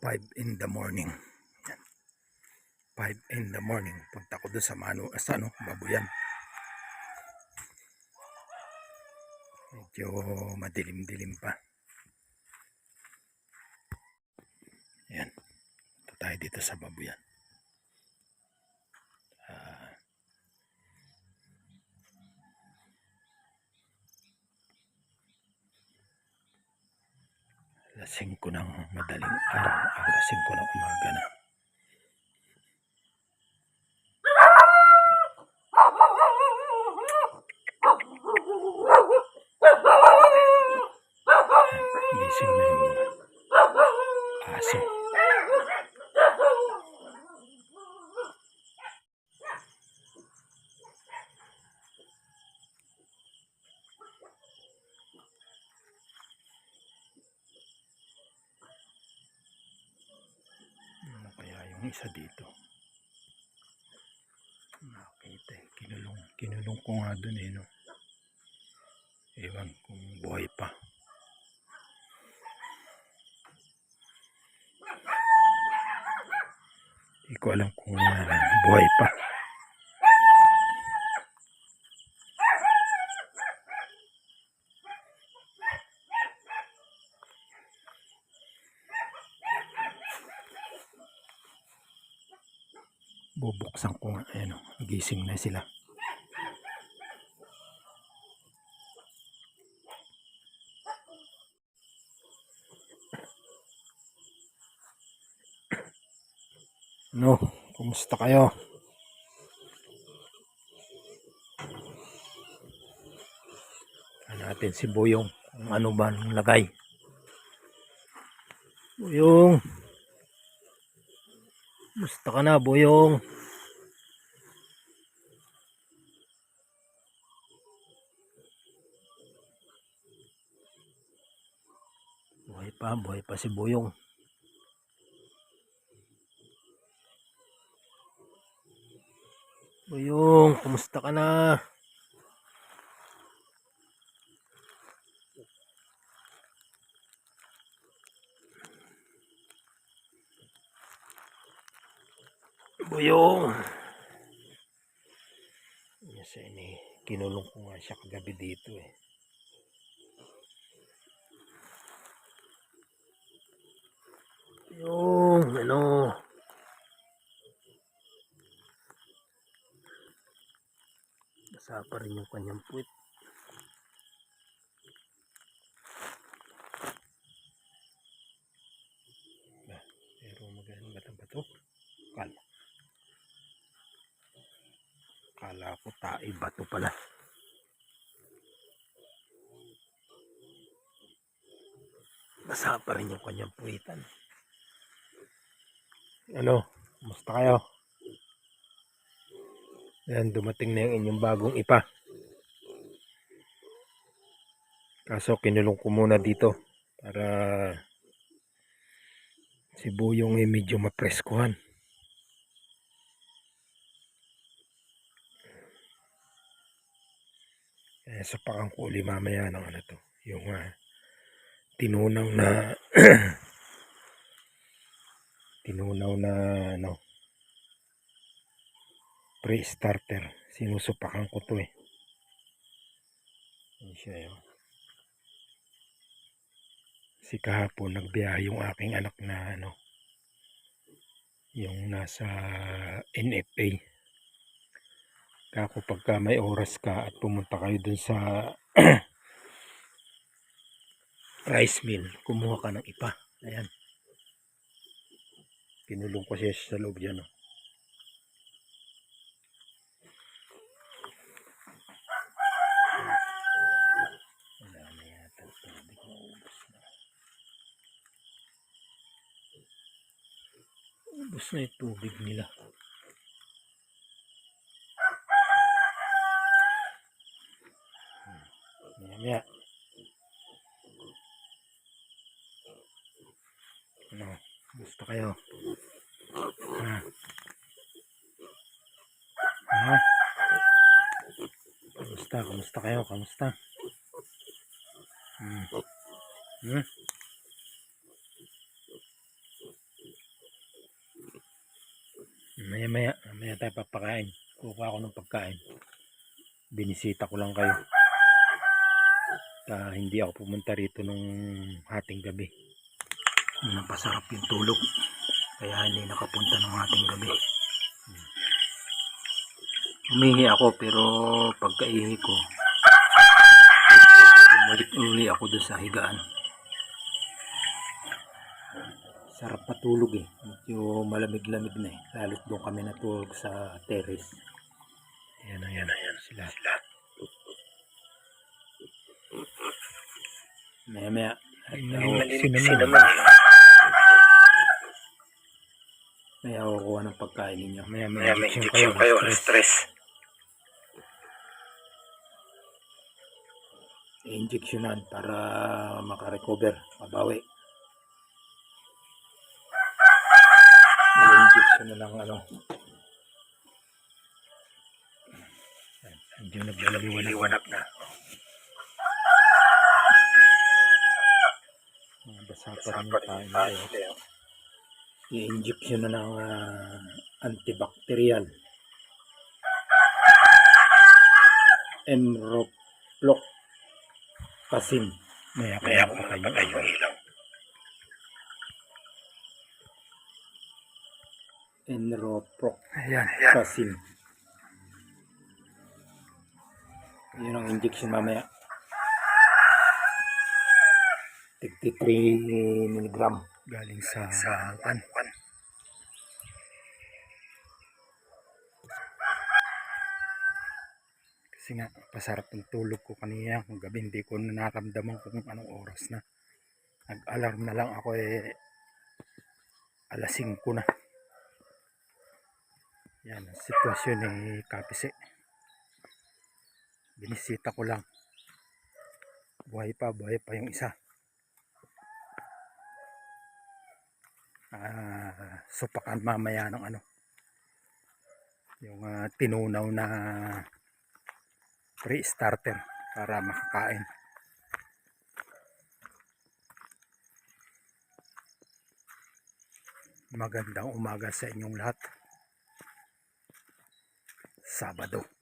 5 in the morning. Yan. 5 in the morning. Punta ko doon sa Manu, sa ano, Babuyan. Medyo madilim-dilim pa. Yan. Punta tayo dito sa Babuyan. Alas 5 ng madaling araw, alas 5 ng umaga na. Gising na yung aso. Ano kaya yung isa dito? Nakita eh. Kinulong, kinulong ko nga dun eh no. Ewan kung buhay pa. Hindi ko alam kung ah, buhay pa. Bubuksan ko nga. Ayan o. Gising na sila. No, kumusta kayo? Ano natin si Buyong kung ano ba nung lagay. Buyong. Kumusta ka na, Buyong? Buhay pa, buhay pa si Buyong. Buyong, kumusta ka na? Buyong. Yes, ini kinulong ko nga siya kagabi dito eh. Yung ano Basa pa rin yung kanyang puwit. Pero magaling ba ba to? Kala. Kala ko tae bato pala. Basa pa rin yung kanyang puwitan. Ano? Kumusta kayo? Ayan, dumating na yung inyong bagong ipa. Kaso kinulong ko muna dito para si Buyong ay medyo mapreskuhan. Eh, sa pakang ko uli mamaya ng ano to. Yung ah, tinunaw na tinunaw na ano pre-starter. Sinusupakan ko to eh. Yan siya yun. Si kahapon nagbiyahe yung aking anak na ano yung nasa NFA. Kako pagka may oras ka at pumunta kayo dun sa rice mill, kumuha ka ng ipa. Ayan. Pinulong ko siya sa loob dyan. Oh. Ubus na yung tubig nila. Maya maya. Ano? Gusto kayo? Ha? Kamusta? Kamusta kayo? Kamusta? Hmm. Hmm? Maya maya, maya tayo papakain. Kukuha ako ng pagkain. Binisita ko lang kayo. Ta, hindi ako pumunta rito nung hating gabi. Napasarap yung tulog. Kaya hindi nakapunta ng hating gabi. Humingi ako pero pagkaihi ko, bumalik uli ako doon sa higaan. Sarap matulog eh. Medyo malamig-lamig na eh. Lalo't doon kami natulog sa terrace. Ayan, ayan, ayan sila. sila. Maya maya. Sinaman. Maya ako kuha ng pagkain ninyo. Maya maya, may injection kayo. Stress. I-injectionan para makarecover, mabawi. I-injection na lang ano. Medyo nagliliwanag na. Mga basa pa rin kain nila. I-injection na ng ah, antibacterial. Enroplok Kasim. Maya kaya ko kayo yung ilaw. Enroproc Ayan. Kasim. Yun ang injection mamaya. 53 milligram. Galing sa, sa pan. Kasi nga, pasarap ng tulog ko kanina. Kung gabi, hindi ko na naramdaman kung anong oras na. Nag-alarm na lang ako eh. Alas 5 na. Yan, ang sitwasyon ni Kapise. Binisita ko lang. Buhay pa, buhay pa yung isa. Ah, supakan mamaya ng ano. Yung ah, tinunaw na pre-starter para makakain. Magandang umaga sa inyong lahat. Sabado.